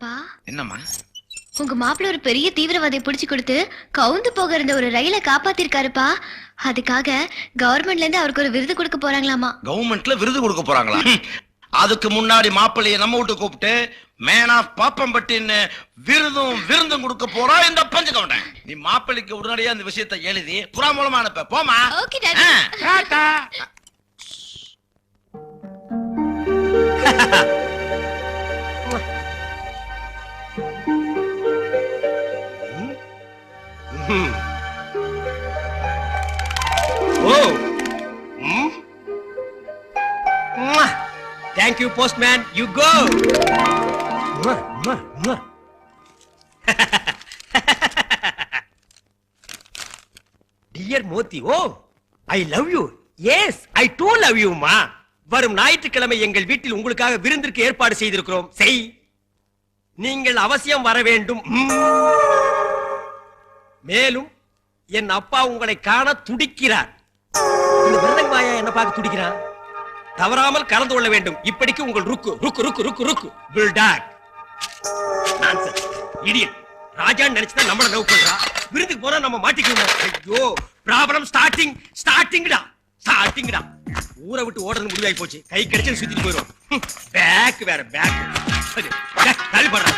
அப்பா என்னம்மா? உங்க மாப்பிள்ள ஒரு பெரிய தீவிரவாதியை புடிச்சு கொடுத்து கவுந்து போக இருந்த ஒரு ரயிலை காப்பாத்திருக்காருப்பா. அதுக்காக கவர்மெண்ட்ல இருந்து அவருக்கு ஒரு விருது கொடுக்க போறாங்களாமா. கவர்மெண்ட்ல விருது கொடுக்க போறாங்களா? அதுக்கு முன்னாடி மாப்பிள்ளைய நம்ம வீட்டு கூப்பிட்டு மேன் ஆஃப் பாப்பம்பட்டின்னு விருதும் விருந்தும் கொடுக்க போறா இந்த பஞ்சு கவுண்டன் நீ மாப்பிள்ளைக்கு உடனடியா இந்த விஷயத்தை எழுதி புறா மூலமா அனுப்ப. போமா okay daddy. O. Thank you postman you go dear Moti O. I love you yes I too love you மா. வரும் ஞாயிற்றுக்கிழமை எங்கள் வீட்டில் உங்களுக்காக விருந்திற்கு ஏற்பாடு செய்திருக்கிறோம். செய். நீங்கள் அவசியம் வர வேண்டும். மேலும் என் அப்பா உங்களை காண துடிக்கிறார். இந்த என்ன பார்க்க துடிக்கிறான்? தவறாமல் கலந்து கொள்ள வேண்டும். இப்படிக்கு உங்கள் ருக்கு ருக்கு ருக்கு ருக்கு ருக்கு. பில்டாக் நான்சென்ஸ் இடியட் ராஜான்னு நினைச்சுதான் நம்மள லவ் பண்றா. விருந்துக்கு போனா நம்ம மாட்டிக்குவோம்? ஐயோ ப்ராப்ளம் ஸ்டார்டிங் ஸ்டார்டிங்டா ஸ்டார்டிங்டா ஊரை விட்டு ஓடணும் முடிவாகி போச்சு. கை கிடைச்சு சுத்திட்டு போயிடும் பேக் வேற பேக் தள்ளி போடுறா.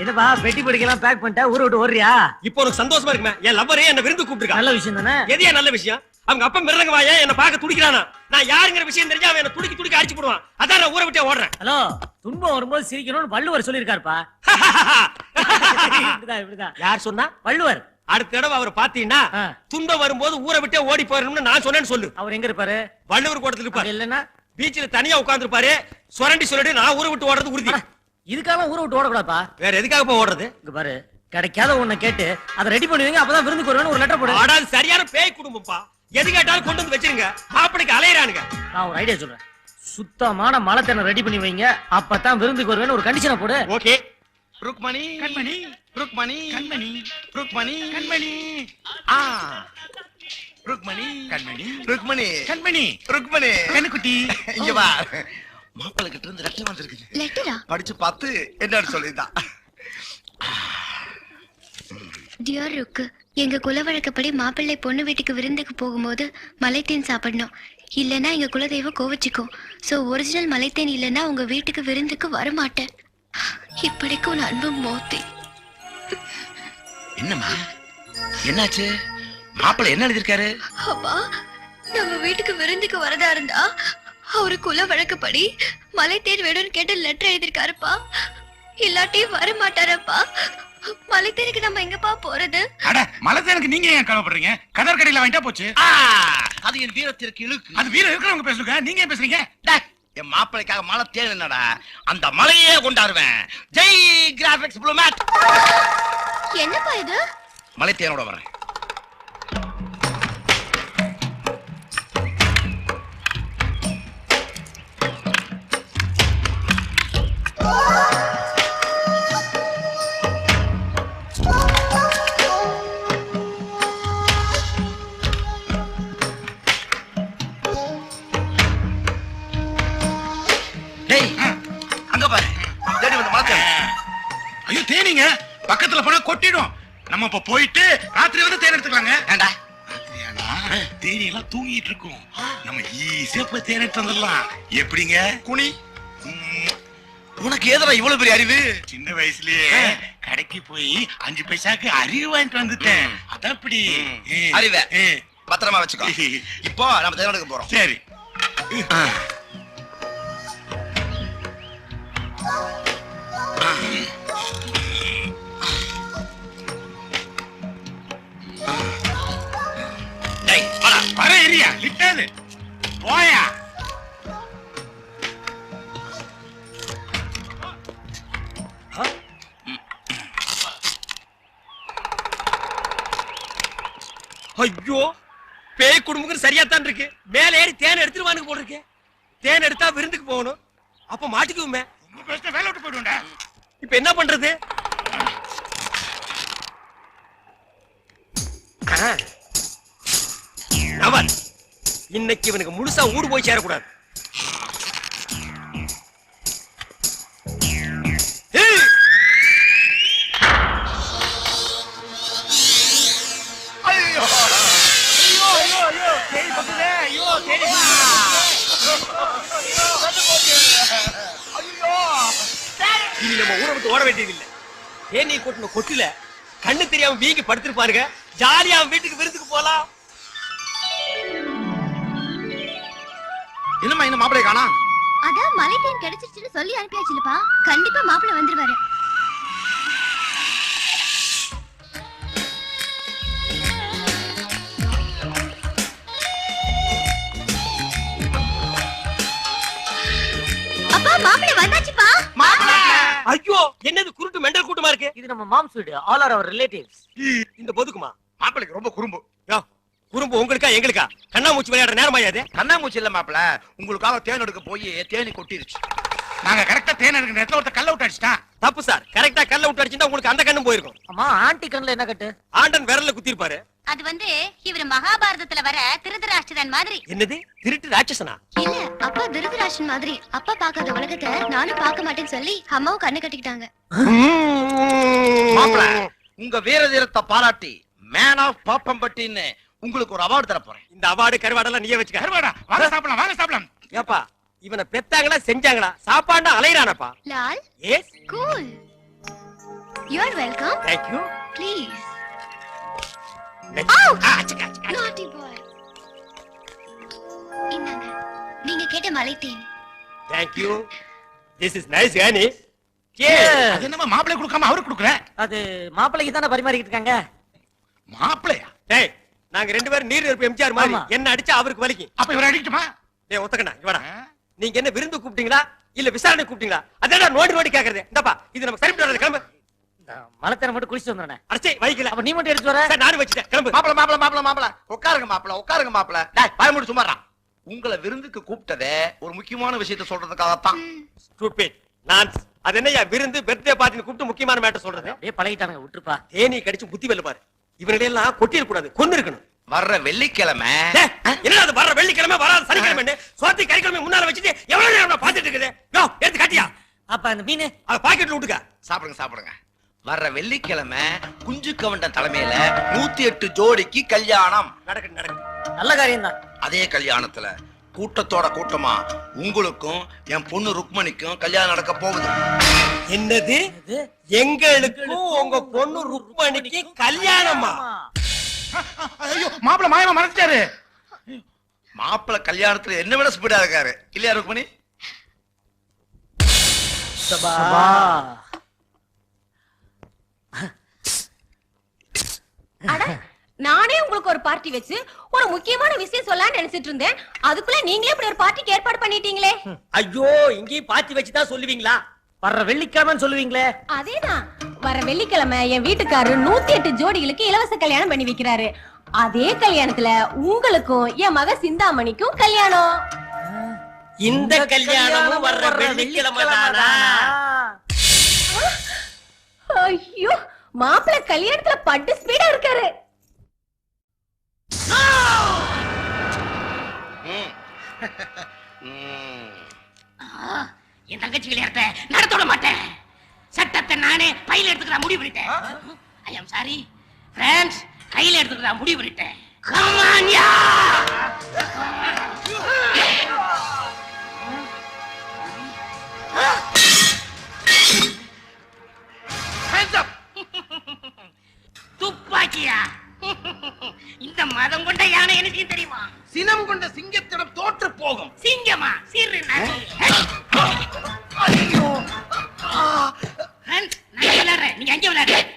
என்னப்பா பெட்டி படிக்கலாம் பேக் பண்ணிட்டா ஊரை விட்டு ஓடுறியா? இப்போ உனக்கு சந்தோஷமா இருக்குமே? என் லவ்வரே என்ன விருந்து கூப்பிட்டுருக்கா. நல்ல விஷயம் தானே? எதையா நல்ல விஷயம்? அவங்க அப்பா மிருதங்க வாயா என்ன பார்க்க துடிக்கிறானா? நான் யாருங்கிற விஷயம் தெரிஞ்சா அவன் என்ன துடிக்கி துடிக்கி அடிச்சு போடுவான். அதான் நான் ஊரை விட்டே ஓடுறேன். ஹலோ துன்பம் வரும்போது சிரிக்கணும்னு வள்ளுவர் சொல்லியிருக்காருப்பா. இப்படிதான் இப்படிதான். யார் சொன்னா? வள்ளுவர். அடுத்த தடவை அவர் பாத்தீங்கன்னா. துன்பம் வரும்போது ஊரை விட்டே ஓடி போயிடணும்னு நான் சொன்னேன்னு சொல்லு. அவர் எங்க இருப்பாரு? வள்ளுவர் அப்படி இருப்பாரு. இல்லைன்னா? பீச்ல தனியா உட்கார்ந்துருப்பாரு. சுரண்டி சொல்லிட்டு நான் ஊரை விட்டு ஓடுறது உறுதி. இதுக்காக ஊரை விட்டு ஓடக்கூடாதுப்பா. வேற எதுக்காக போய் ஓடுறது? இங்க பாரு கிடைக்காத ஒண்ண கேட்டு அதை ரெடி பண்ணுவீங்க அப்பதான் விருந்துக்கு வருவேன்னு ஒரு லெட்டர் போடு. ஆடாது சரியான பேய் குடும்பம்ப்பா. எது கேட்டாலும் கொண்டு வந்து வச்சிருங்க. மாப்பிளைக்கு அலையறானுங்க. நான் ஒரு ஐடியா சொல்றேன். சுத்தமான மழை தண்ணை ரெடி பண்ணி வைங்க அப்பதான் விருந்துக்கு வருவேன்னு ஒரு கண்டிஷனை போடு. ஓகே. ருக்மணி கண்மணி. ருக்மணி கண்மணி. ருக்மணி. கண்மணி. ஆ. ருக்மணி. கண்மணி. ருக்மணி. கண்மணி. ருக்மணி. கண்ணுக்குட்டி. இங்க வா. மாப்பிள்ளை கிட்ட இருந்து லெட்டர் வந்திருக்குது லெட்டரா படிச்சு பார்த்து என்னன்னு சொல்லியிருந்தான் டியர் ருக்கு எங்க குல வழக்கப்படி மாப்பிள்ளை பொண்ணு வீட்டுக்கு விருந்துக்கு போகும்போது மலைத்தேன் சாப்பிடணும். இல்லைன்னா எங்க குலதெய்வம் கோவிச்சுக்கும். சோ ஒரிஜினல் மலைத்தேன் இல்லைன்னா உங்க வீட்டுக்கு விருந்துக்கு வரமாட்டேன். இப்படிக்கும் ஒரு அன்பு மோத்தி. என்னம்மா? என்னாச்சு? மாப்பிள்ளை என்ன எழுதியிருக்காரு? அப்பா நம்ம வீட்டுக்கு விருந்துக்கு வரதா இருந்தா அவரு குல வழக்கப்படி மலைத்தேன் வேணும்னு கேட்டு லெட்டர் எழுதிருக்காருப்பா இல்லாட்டி வர மாட்டாரப்பா மலைத்தேனுக்கு நம்ம எங்கப்பா போறது? அட மலத்தேனுக்கு நீங்க ஏன் கவலைப்படுறீங்க? கதர் கடையில வாங்கிட்டா போச்சு. ஆ, அது என் வீரத்திற்கு இழுக்கு. அது வீரம் இருக்கிறவங்க பேசுங்க நீங்க ஏன் பேசுறீங்க? டேய், என் மாப்பிளைக்காக மலை தேன் என்னடா? அந்த மலையே கொண்டாடுவேன். ஜெய் கிராபிக்ஸ் ப்ளூ மேட் என்னப்பா இது? மலை தேனோட வரேன். நம்ம இப்ப போயிட்டு ராத்திரி வந்து தேன் எடுத்துக்கலாங்க. ஏண்டா? ஏன்னா தேனி எல்லாம் தூங்கிட்டு இருக்கும். நம்ம ஈஸியா போய் தேன் எடுத்து வந்துடலாம். எப்படிங்க? குனி உனக்கு ஏதடா இவ்வளவு பெரிய அறிவு? சின்ன வயசுலயே கடைக்கு போய் அஞ்சு பைசாக்கு அறிவு வாங்கிட்டு வந்துட்டேன். அதான் இப்படி. அறிவை. பத்திரமா வச்சுக்கோ. இப்போ நம்ம தேன் எடுக்க போறோம். சரி. வர ஏரியா லிட்டாது போயா. ஐயோ பேய் குடும்பம் சரியா தான் இருக்கு. மேல ஏறி தேன் எடுத்துருவானுங்க போல இருக்கு. தேன் எடுத்தா விருந்துக்கு போகணும். அப்ப மாட்டிக்குவோமே. வேலை விட்டு போயிடுவேன்டா. இப்ப என்ன பண்றது? நவன் இன்னைக்கு இவனுக்கு முழுசா ஊடு போய் சேரக்கூடாது. இனி நம்ம ஊரை விட்டு ஓட வேண்டியதில்லை. தேனி கொட்டின கொட்டில கண்ணு தெரியாம வீங்கி படுத்திருப்பாருங்க ஜாலியா அவன் வீட்டுக்கு விருந்துக்கு போலாம். என்னம்மா இந்த மாப்பிளை காணா? அதான் மலைத்தேன் கிடைச்சிருச்சுன்னு சொல்லி அனுப்பியாச்சுலப்பா. கண்டிப்பா மாப்பிள்ளை வந்துருவாரு. அப்பா வந்தாச்சுப்பா. ஐயோ என்னது குருட்டு மெண்டல் கூட்டமா இருக்கு? இது நம்ம மாம்ஸ் வீடு ஆல் ஆர் அவர் ரிலேட்டிவ்ஸ் இந்த பொதுக்குமா? மாப்பிளைக்கு ரொம்ப குறும்பு. குறும்பு உங்களுக்கா எங்களுக்கா? கண்ணாமூச்சி விளையாடுற நேரமாயா இது? கண்ணாமூச்சி இல்ல மாப்பிள. உங்களுக்காக தேன் எடுக்க போய் தேனி கொட்டிருச்சு. நாங்க கரெக்டா தேன் எடுக்கிற இடத்துல ஒருத்த கல்ல விட்டு அடிச்சிட்டான் தப்பு சார். கரெக்டா கல்ல விட்டு அடிச்சிருந்தா உங்களுக்கு அந்த கண்ணும் போயிருக்கும். அம்மா ஆண்டி கண்ணுல என்ன கட்டு? ஆண்டன் விரல்ல குத்திருப்பாரு. அது வந்து இவர் மகாபாரதத்துல வர திருதராஷ்டிரன் மாதிரி. என்னது? திருட்டு ராட்சசனா? இல்ல அப்பா திருதராஷ்டிரன் மாதிரி. அப்பா பார்க்காத உலகத்தை நானும் பார்க்க மாட்டேன்னு சொல்லி அம்மாவும் கண்ணு கட்டிக்கிட்டாங்க. மாப்பிள உங்க வீர தீரத்தை பாராட்டி மேன் ஆஃப் பாப்பம்பட்டின்னு உங்களுக்கு ஒரு அவார்டு தர போறேன் இந்த அவார்டு கருவாடெல்லாம் நீயே வச்சுக்க. கருவாடா வாங்க சாப்பிடலாம் வாங்க சாப்பிடலாம். ஏப்பா இவனை பெத்தாங்களா செஞ்சாங்களா? சாப்பாடுனா அலையறானப்பா. Lal yes cool. You are welcome thank you please naughty boy இந்தாங்க நீங்க கேட்ட மலைத்தேன். Thank you this is nice Ghani அது என்னமா மாப்பிள்ளை கொடுக்காம அவருக்கு கொடுக்குற? அது மாப்பிள்ளைக்கு தானே பரிமாறிக்கிட்டு இருக்காங்க? மாப்பிள்ளையா? டேய் நாங்க ரெண்டு பேரும் நீர் நெருப்பு எம்ஜிஆர் மாதிரி. என்ன அடிச்சா அவருக்கு வலிக்கும் அப்ப இவரை அடிக்கட்டுமா? டேய் ஒத்தக்கண்ணா இவடா நீங்க என்ன விருந்து கூப்பிட்டீங்களா? இல்ல விசாரணை கூப்பிட்டீங்களா? அதேடா நோண்டி நோண்டி கேக்குறது. இந்தப்பா இது நம்ம சரிப்பட்டு வராது கிளம்பு. மலத்தேனை மட்டும் குளிச்சுட்டு வந்துடுறேன். அடிச்சே வைக்கல அப்ப நீ மட்டும் எடுத்து வர. நானும் வச்சுட்டேன் கிளம்பு. மாப்பிள மாப்பிள மாப்பிள மாப்பிள. உட்காருங்க மாப்பிள உட்காருங்க மாப்பிள. டேய் பாய முடி சும்மாறா உங்களை விருந்துக்கு கூப்பிட்டதே ஒரு முக்கியமான விஷயத்தை சொல்றதுக்காகத்தான். ஸ்டூபிட் நான் அது என்னய்யா விருந்து பர்த்டே பார்ட்டின்னு கூப்பிட்டு முக்கியமான மேட்டர் சொல்றது? அப்படியே பழகிட்டானுங்க விட்டுருப்பா. தேனி கடிச்சு புத்தி வெல்ல பாரு. இவனுடைய எல்லாம் கொட்டிட கூடாது கொண்டு இருக்கணும் வர்ற வெள்ளிக்கிழமை என்ன அது வர வெள்ளிக்கிழமை வராது சனிக்கிழமை சோத்தி கறிக்கிழமை முன்னால வச்சுட்டு எவ்வளவு நேரம் நான் பார்த்துட்டு இருக்குது யோ எடுத்து காட்டியா? அப்ப அந்த மீன்? அத பாக்கெட்ல விட்டுக்க. சாப்பிடுங்க சாப்பிடுங்க. வர்ற வெள்ளிக்கிழமை குஞ்சு கவண்டன் தலைமையில நூத்தி எட்டு ஜோடிக்கு கல்யாணம். நடக்கட்டும் நடக்கட்டும். நல்ல காரியம் தான் அதே கல்யாணத்துல கூட்டத்தோட கூட்டமா உங்களுக்கும் என் பொண்ணு ருக்மணிக்கும் கல்யாணம் நடக்க போகுது. என்னது? எங்களுக்கும் உங்க பொண்ணு ருக்மணிக்கு கல்யாணமா? ஐயோ மாப்பிள்ளை மாயமா மறைச்சிட்டாரு. மாப்பிள்ளை கல்யாணத்துல என்ன விட ஸ்பீடா இருக்காரு. இல்லையா ருக்மணி? சபா. அட நானே உங்களுக்கு ஒரு பார்ட்டி வச்சு ஒரு முக்கியமான விஷயம் சொல்லலாம்னு நினைச்சிட்டு இருந்தேன். அதுக்குள்ள நீங்களே இப்படி ஒரு பார்ட்டிக்கு ஏற்பாடு பண்ணிட்டீங்களே. ஐயோ இங்கேயும் பாத்தி வச்சுதான் சொல்லுவீங்களா? வர்ற வெள்ளிக்கிழமைன்னு சொல்லுவீங்களே. அதேதான். வர வெள்ளிக்கிழமை என் வீட்டுக்காரர் நூத்தி எட்டு ஜோடிகளுக்கு இலவச கல்யாணம் பண்ணி வைக்கிறாரு. அதே கல்யாணத்துல உங்களுக்கும் என் மக சிந்தாமணிக்கும் கல்யாணம். இந்த கல்யாணமும் வர்ற வெள்ளிக்கிழமை தானா? ஐயோ மாப்பிள்ளை கல்யாணத்துல பட்டு ஸ்பீடா இருக்காரு. ம். என் தங்கச்சி கல்யாணத்தை நடத்த விட மாட்டேன். சட்டத்தை நானே கையில எடுத்துக்கிற முடிவு பண்ணிட்டேன். ஐ அம் சாரி. ஃப்ரெண்ட்ஸ் கையில எடுத்துக்கிற முடிவு பண்ணிட்டேன். துப்பாக்கியா? இந்த மதம் கொண்ட யானை எனக்கு தெரியுமா? சினம் கொண்ட சிங்கத்திடம் தோற்று போகும். சிங்கமா? சிறு ஐயோ நான் விளையாடுறேன். நீங்க எங்க விளையாடுறேன்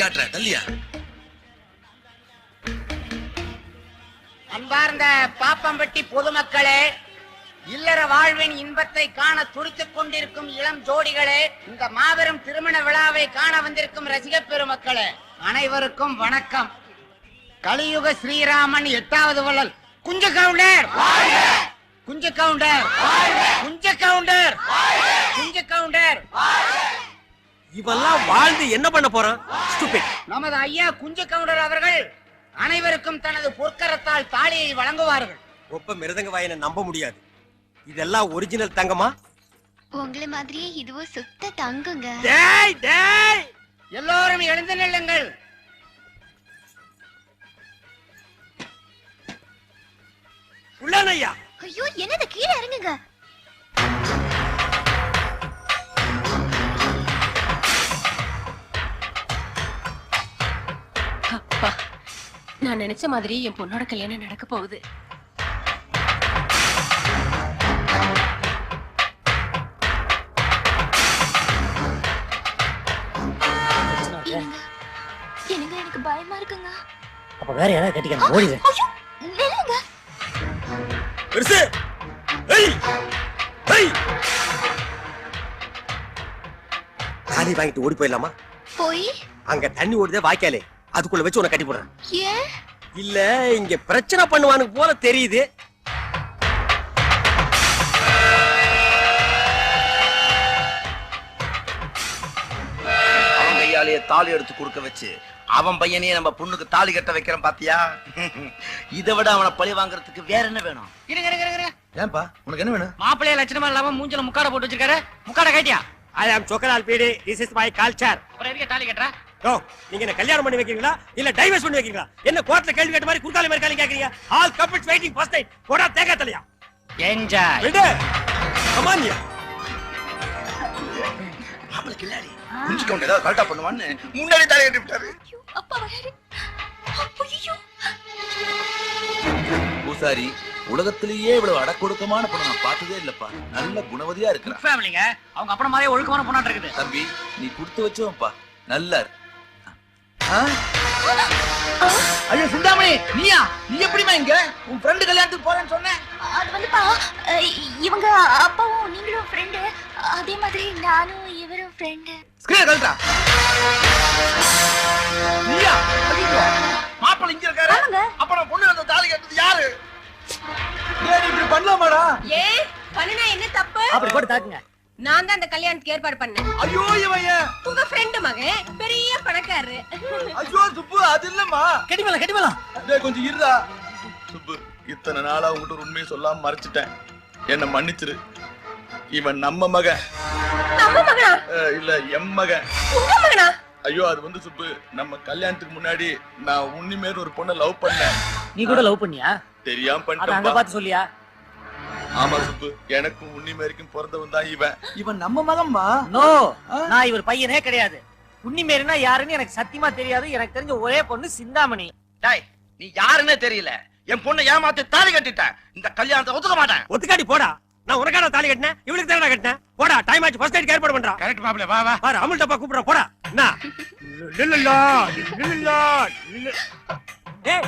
காட்டுற தள்ளியா அன்பார்ந்த பாப்பம்பட்டி பொதுமக்களே இல்லற வாழ்வின் இன்பத்தை காண துடித்துக் கொண்டிருக்கும் இளம் ஜோடிகளே இந்த மாபெரும் திருமண விழாவை காண வந்திருக்கும் ரசிக பெருமக்களே அனைவருக்கும் வணக்கம். கலியுக ஸ்ரீராமன் எட்டாவது வள்ளல். குஞ்ச கவுண்டர்! குஞ்ச கவுண்டர்! குஞ்ச கவுண்டர்! குஞ்ச கவுண்டர்! இவெல்லாம் வாழ்ந்து என்ன பண்ண போறான்? Stupid. நமது ஐயா குஞ்ச கவுண்டர் அவர்கள் அனைவருக்கும் தனது பொற்கரத்தால் தாலியை வழங்குவார்கள். ஒப்ப மிருதங்க வாயனை நம்ப முடியாது. இதெல்லாம் ஒரிஜினல் தங்கமா? உங்களை மாதிரியே இதுவும் சுத்த தங்குங்க. டேய் டேய்! எல்லோரும் எழுந்து நில்லுங்கள். உள்ளனையா ஐயோ என்னது? கீழே இறங்குங்க. நான் நினைச்ச மாதிரி என் பொண்ணோட கல்யாணம் நடக்க போகுது. என்னங்க? எனக்கு பயமா இருக்குங்க? அப்ப வேற யாராவது கட்டிக்கணும் ஓடிடு ஐயோ நில்லுங்க. பெருசு! ஏய்! ஏய்! தாலி வாங்கிட்டு ஓடி போயிடலாமா? போய். அங்க தண்ணி ஓடுதே வாய்க்காலே. அதுக்குள்ள வச்சு உன்னை கட்டி போடுறேன். ஏன்? இல்ல இங்க பிரச்சனை பண்ணுவானுக்கு போல தெரியுது. அவன் கையாலேயே தாலி எடுத்து கொடுக்க வச்சு அவன் பையனையே நம்ம பொண்ணுக்கு தாலி கட்ட வைக்கிறோம் பாத்தியா? இதை விட அவனை பழி வாங்குறதுக்கு வேற என்ன வேணும்? இருங்க இருங்க இருங்க ஏன்பா உனக்கு என்ன வேணும்? மாப்பிள்ளைய லட்சணமா இல்லாம மூஞ்சில முக்காட போட்டு வச்சிருக்காரு. முக்காட கேட்டியா? I am Chokkalal beedi this is my culture அப்புறம் எதுக்கு தாலி கட்டுற? நீங்க என்ன கல்யாணம் பண்ணி வைக்கிறீங்களா? இல்ல டைவர்ஸ் பண்ணி வைக்கிறீங்களா? என்ன கோர்ட்ல கேள்வி கேட்ட மாதிரி குறுக்கால மாதிரி கேள்வி கேக்குறீங்க? All couples waiting first night போடா தேக்கா தலையா? என்ஜாய். விடு. கமான்யா மாப்பிள்ளை கில்லாடி குஞ்சு கவுண்ட் ஏதாவது கரெக்டா பண்ணுவான்னு முன்னாடி தாலி கட்டி விட்டாரு. அப்பா வராரு. பூசாரி உலகத்திலேயே இவ்வளவு அடக்கொடுக்கமான பொண்ணை நான் பார்த்ததே இல்லப்பா. நல்ல குணவதியா ஃபேமிலிங்க அவங்க அப்புறம் மாதிரியே ஒழுக்கமான பொண்ணாட்டு இருக்குது. தம்பி நீ கொடுத்து வச்சவன்ப்பா. நல்லா இரு. ஐயோ சிந்தாமணி நீயா? நீ எப்படிமா இங்க? உன் ஃப்ரெண்டு கல்யாணத்துக்கு போறேன்னு சொன்னேன் அது வந்துப்பா இவங்க அப்பாவும் நீங்களும் ஃப்ரெண்டு அதே மாதிரி நானும் இவரும் ஃப்ரெண்டு ஸ்கிரீன் கழட்டா நீயா மாப்பிள்ளை இங்க இருக்காரு. அப்ப நான் பொண்ணு அந்த தாலி கட்டது யாரு? ஏன் இப்படி பண்ணலாமாடா? ஏன் பண்ணுனா என்ன தப்பு? அப்படி போட்டு தாக்குங்க. நான் தான் அந்த கல்யாணத்துக்கு ஏற்பாடு பண்ணேன். ஐயோ இவன்? உங்க ஃப்ரெண்டு மகன் பெரிய பணக்காரரு. ஐயோ சுப்பு அது இல்லம்மா. கட்டிமலாம் கட்டிமலாம் டேய் கொஞ்சம் இருடா. சுப்பு இத்தனை நாளா உங்ககிட்ட ஒரு உண்மையை சொல்லாம மறைச்சிட்டேன். என்ன மன்னிச்சிரு. இவன் நம்ம மகன். நம்ம மகனா? இல்ல எம் மகன். உங்க மகனா? ஐயோ அது வந்து சுப்பு நம்ம கல்யாணத்துக்கு முன்னாடி நான் உன்னிமேல் ஒரு பொண்ணை லவ் பண்ணேன். நீ கூட லவ் பண்ணியா? தெரியாம அத பண்ணிட்டேன் பார்த்து சொல்லியா? ஆமா சுப்பு எனக்கும் உன்னிமேருக்கும் பிறந்தவன் தான் இவன். இவன் நம்ம மகன்மா நோ நான் இவர் பையனே கிடையாது. உன்னி மேரினா யாருன்னு எனக்கு சத்தியமா தெரியாது. எனக்கு தெரிஞ்ச ஒரே பொண்ணு சிந்தாமணி. டேய் நீ யாருன்னே தெரியல. என் பொண்ணை ஏமாத்தி தாலி கட்டிட்டேன். இந்த கல்யாணத்தை ஒத்துக்க மாட்டேன். ஒத்துக்காடி போடா. நான் உனக்கான தாலி கட்டினேன் இவளுக்கு தானே கட்டினேன். போடா டைம் ஆச்சு. ஃபர்ஸ்ட் நைட் ஏற்பாடு பண்றா. கரெக்ட் மாப்பிள வா வா. பாரு அமுல் டப்பா கூப்பிடுறா போடா. என்ன? லில்லில்லா, லில்லில்லா, லில்லி- டேய்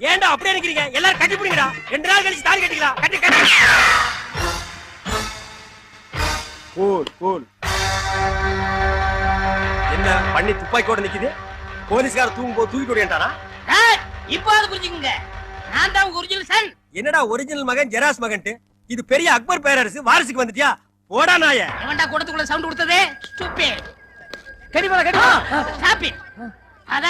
ஏன்டா அப்படியே நிக்கிறீங்க? எல்லாரும் கட்டி பிடிங்கடா. ரெண்டு நாள் கழிச்சு தாலி கட்டிக்கலாம். கட்டி கட்டி. Cool cool. என்ன பண்ணி துப்பாக்கியோட நிக்குது? போலீஸ்கார தூங்கும் போது தூக்கிட்டு ஓடியான்டானா இப்போ அது புரிஞ்சுக்குங்க. நான் தான் ஒரிஜினல் சன் என்னடா ஒரிஜினல் மகன் ஜெராஸ் மகன்ட்டு? இது பெரிய அக்பர் பேரரசு வாரிசுக்கு வந்துட்டியா? போடா நாய. எவன்டா கூடத்துக்குள்ள சவுண்ட் கொடுத்தது? ஸ்டூபிட் கட்டிமலாம் கட்டிமலாம் ஸ்டாப் இட் அத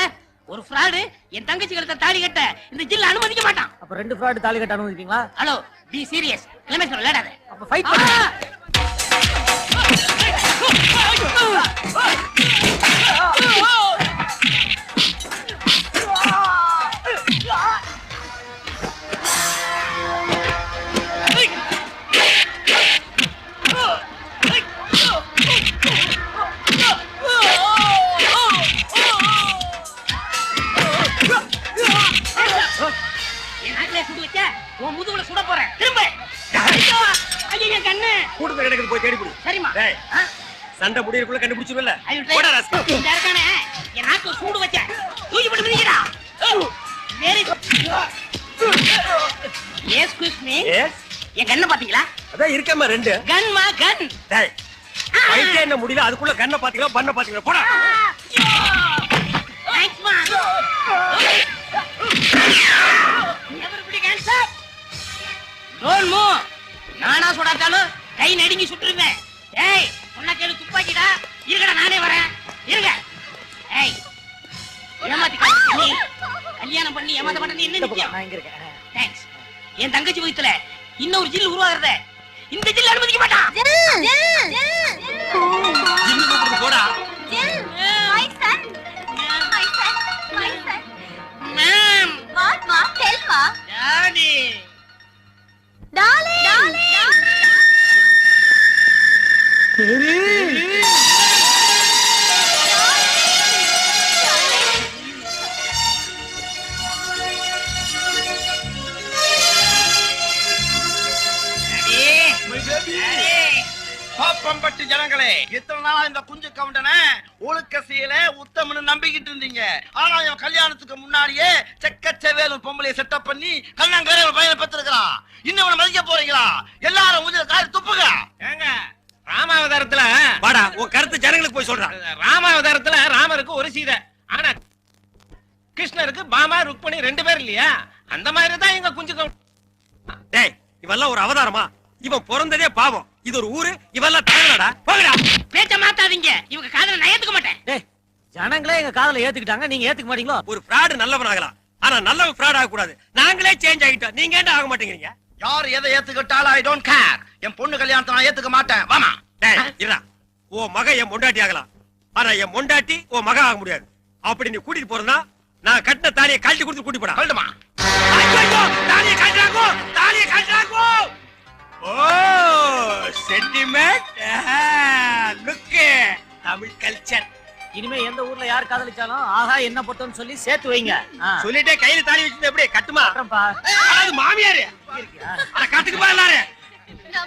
ஒரு ஃப்ராடு என் தங்கச்சி கழுத்த தாலி கட்ட இந்த ஜில்ல அனுமதிக்க மாட்டான் அப்ப ரெண்டு ஃப்ராட் தாலி கட்ட அனுமதிப்பீங்களா ஹலோ பி சீரியஸ் கிளம்பி விளையாடாத அப்ப ஃபைட் பண்ணு முதுகுல சுட போறேன். திரும்ப. ஐயோ, கண்ணு. கூட்டத்துல கிடக்குது போய் தேடி சரிம்மா? சண்டை முடியறதுக்குள்ள கண்டுபிடிச்சிருவல. போடா ராஸ்கல். இந்த இருக்கானே, என் நாக்கு சூடு வச்ச. தூக்கி போட்டு me. Yes? என் கண்ணை பாத்தீங்களா? அதான் இருக்கேம்மா ரெண்டு. கன்மா கன் டேய் ஃபைட்டே என்ன முடியல? அதுக்குள்ள கண்ணை பாத்தீங்களா பண்ண பாத்தீங்களா? போடா. தேங்க்ஸ் மா. மூவ் நானா சுடாட்டாலும் கை நடுங்கி சுட்டுருவேன். ஏய் சொன்னா கேளு துப்பாக்கிடா. இருக்கடா நானே வரேன். இருங்க. ஏய் ஏமாத்தி நீ கல்யாணம் பண்ணி ஏமாத்த மாட்டேன் என்ன நிச்சயம் நான் இங்க இருக்கேன். தேங்க்ஸ் என் தங்கச்சி வயித்துல இன்னொரு ஜில் உருவாகிறத இந்த ஜில் அனுமதிக்க மாட்டான். இன்னும் கூப்பிட்டு போடா. மேம் டாடி பாப்பம்பட்டு ஜனங்களே இத்தனை நாளா இந்த குஞ்சு கவுண்டனை ஒழுக்க சீல உத்தமனு நம்பிக்கிட்டு இருந்தீங்க. ஆனா இவன் கல்யாணத்துக்கு முன்னாடியே செக்கச்செவேலு பொம்பளைய செட்டப் பண்ணி கண்ணாங்கரை ஒரு பையனை பெற்றிருக்கிறான். இன்னும் அவனை மதிக்க போறீங்களா? எல்லாரும் மூஞ்சில காரி துப்புங்க. ஏங்க ராமாவதாரத்துல வாடா உன் கருத்து ஜனங்களுக்கு போய் சொல்றா ராமாவதாரத்துல ராமருக்கு ஒரு சீதை. ஆனா கிருஷ்ணருக்கு பாமா ருக்மணி ரெண்டு பேர் இல்லையா? அந்த மாதிரி தான் எங்க குஞ்சு. டேய் இவெல்லாம் ஒரு அவதாரமா? இவன் பிறந்ததே பாவம். இது ஒரு ஊரு இவெல்லாம் தாங்கடா போங்கடா. பேச்ச மாத்தாதீங்க. இவங்க காதல நான் ஏத்துக்க மாட்டேன். டேய் ஜனங்களே எங்க காதல ஏத்துக்கிட்டாங்க. நீங்க ஏத்துக்க மாட்டீங்களோ? ஒரு ஃப்ராடு நல்லவன் ஆகலாம் ஆனா நல்லவன் ஃப்ராட் ஆக கூடாது நாங்களே சேஞ்ச் ஆகிட்டோம். நீங்க ஏன்டா ஆக மாட்டேங்கிறீங்க? யார் எதை ஏத்துக்கிட்டாலும் ஐ டோன்ட் கேர் என் பொண்ணு கல்யாணத்தை நான் ஏத்துக்க மாட்டேன். வாமா. டேய் இருடா. ஓ மக என் பொண்டாட்டி ஆகலாம். ஆனா என் பொண்டாட்டி ஓ மக ஆக முடியாது. அப்படி நீ கூட்டிட்டு போறதா நான் கட்டின தாலியை கழட்டி கொடுத்து கூட்டி போடா. கழட்டுமா? சென்டிமெண்ட் தமிழ் கல்ச்சர் இனிமே எந்த ஊர்ல யார் காதலிச்சாலும் ஆஹா என்ன போட்டோம்னு சொல்லி சேர்த்து வைங்க சொல்லிட்டே கையில தாலி வச்சிருந்த எப்படி கட்டுமா அது மாமியாரு அட கட்டுக்குமா எல்லாரும்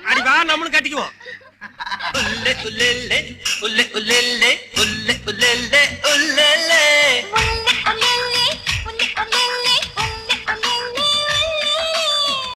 அடி நம்மளும் கட்டிக்குவோம் உல்லே உல்லே உல்லே உல்லே உல்லே உல்லே